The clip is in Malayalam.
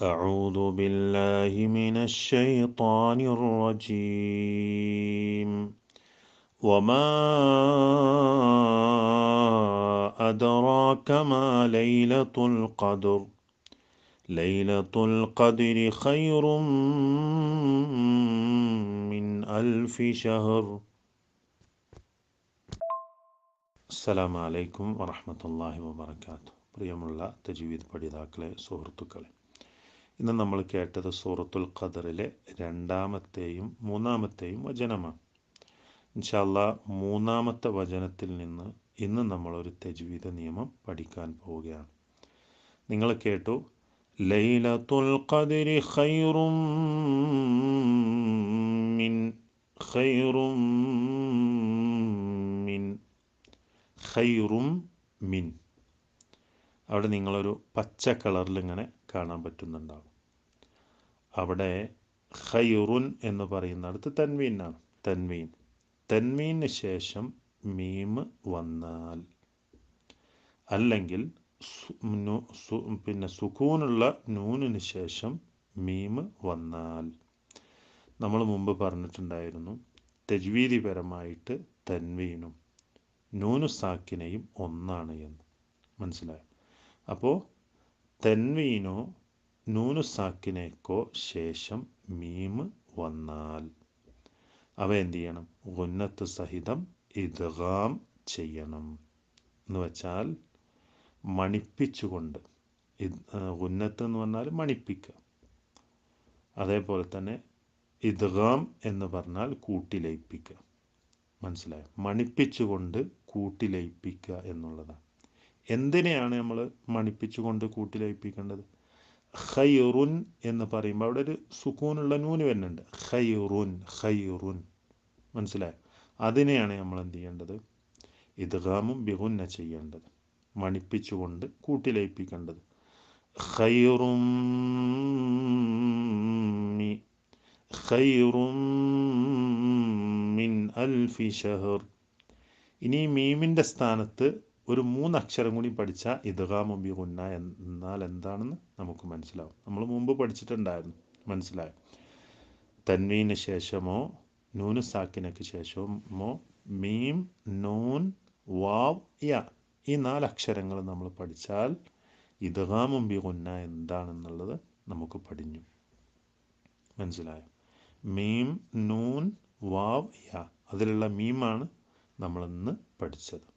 أعوذ بالله من الشيطان الرجيم وما أدراك ما ليلة القدر ليلة القدر خير من ألف شهر അസ്സലാമു അലൈക്കും വറഹമത്തല്ലാഹി വബർക്കാത്തു പ്രിയമുള്ള തജ്വീദ് പഠിതാക്കളെ സുഹൃത്തുക്കളെ ഇന്ന് നമ്മൾ കേട്ടത് സൂറത്തുൽ ഖദറിലെ രണ്ടാമത്തെയും മൂന്നാമത്തെയും വചനമാണ്. ഇൻഷല്ല മൂന്നാമത്തെ വചനത്തിൽ നിന്ന് ഇന്ന് നമ്മളൊരു തജ്വീദ് നിയമം പഠിക്കാൻ പോവുകയാണ്. നിങ്ങൾ കേട്ടു ലൈലത്തുൽ ഖദരി ഖൈറും മിൻ ഖൈറും മിൻ ഖൈറും മിൻ. അവിടെ നിങ്ങളൊരു പച്ച കളറിൽ ഇങ്ങനെ കാണാൻ പറ്റുന്നുണ്ടാവും. അവിടെ ഖൈറുൻ എന്ന് പറയുന്നിടത്ത് തൻവീനാണ് തൻവീൻ തൻവീന് ശേഷം മീമ് വന്നാൽ അല്ലെങ്കിൽ പിന്നെ സുഖൂനുള്ള നൂനിന് ശേഷം മീമ് വന്നാൽ. നമ്മൾ മുമ്പ് പറഞ്ഞിട്ടുണ്ടായിരുന്നു തജ്വീദിപരമായിട്ട് തൻവീനും നൂനു സാക്കിനെയും ഒന്നാണ് എന്ന്. മനസ്സിലായോ? അപ്പോൾ തെൻവീനോ നൂനുസാക്കിനേക്കോ ശേഷം മീമ് വന്നാൽ. അവ എന്ത് ചെയ്യണം? ഉന്നത്ത് സഹിതം ഇദ്ഗാം ചെയ്യണം. എന്ന് വെച്ചാൽ മണിപ്പിച്ചുകൊണ്ട്. ഉന്നത്ത് എന്ന് പറഞ്ഞാൽ മണിപ്പിക്കുക. അതേപോലെ തന്നെ ഇദ്ഗാം എന്ന് പറഞ്ഞാൽ കൂട്ടിലയിപ്പിക്കുക. മനസ്സിലായോ? മണിപ്പിച്ചുകൊണ്ട് കൂട്ടിലയിപ്പിക്കുക എന്നുള്ളതാണ്. എന്തിനെയാണ് നമ്മൾ മണിപ്പിച്ചുകൊണ്ട് കൂട്ടിലയിപ്പിക്കേണ്ടത്? ഖൈറുൻ എന്ന് പറയുമ്പോൾ അവിടെ ഒരു സുക്കൂനുള്ള നൂന് വരുന്നുണ്ട്. ഖൈറുൻ ഖൈറുൻ. മനസ്സിലായോ? അതിനെയാണ് നമ്മൾ എന്ത് ചെയ്യേണ്ടത്? ഇദ്ഗാമും ബിഹുന്ന ചെയ്യേണ്ടത്. മണിപ്പിച്ചുകൊണ്ട് കൂട്ടിലയിപ്പിക്കേണ്ടത്. ഖൈറും മിൻ ഷഹർ. ഇനി മീമിന്റെ സ്ഥാനത്ത് ഒരു മൂന്നക്ഷരം കൂടി പഠിച്ചാൽ ഇദ്ഗാമു ബി ഗുന്ന എന്നാൽ എന്താണെന്ന് നമുക്ക് മനസ്സിലാവും. നമ്മൾ മുമ്പ് പഠിച്ചിട്ടുണ്ടായിരുന്നു. മനസ്സിലായോ? തന്വീന് ശേഷമോ നൂന് സാക്കിനക്ക് ശേഷമോ മീം നൂൻ വാവ് യ ഈ നാല് അക്ഷരങ്ങൾ നമ്മൾ പഠിച്ചാൽ ഇദ്ഗാമും ബി ഗുന്ന എന്താണെന്നുള്ളത് നമുക്ക് പഠിഞ്ഞു. മനസ്സിലായോ? മീം നൂൻ വാവ് യ അതിലുള്ള മീമാണ് നമ്മളിന്ന് പഠിച്ചത്.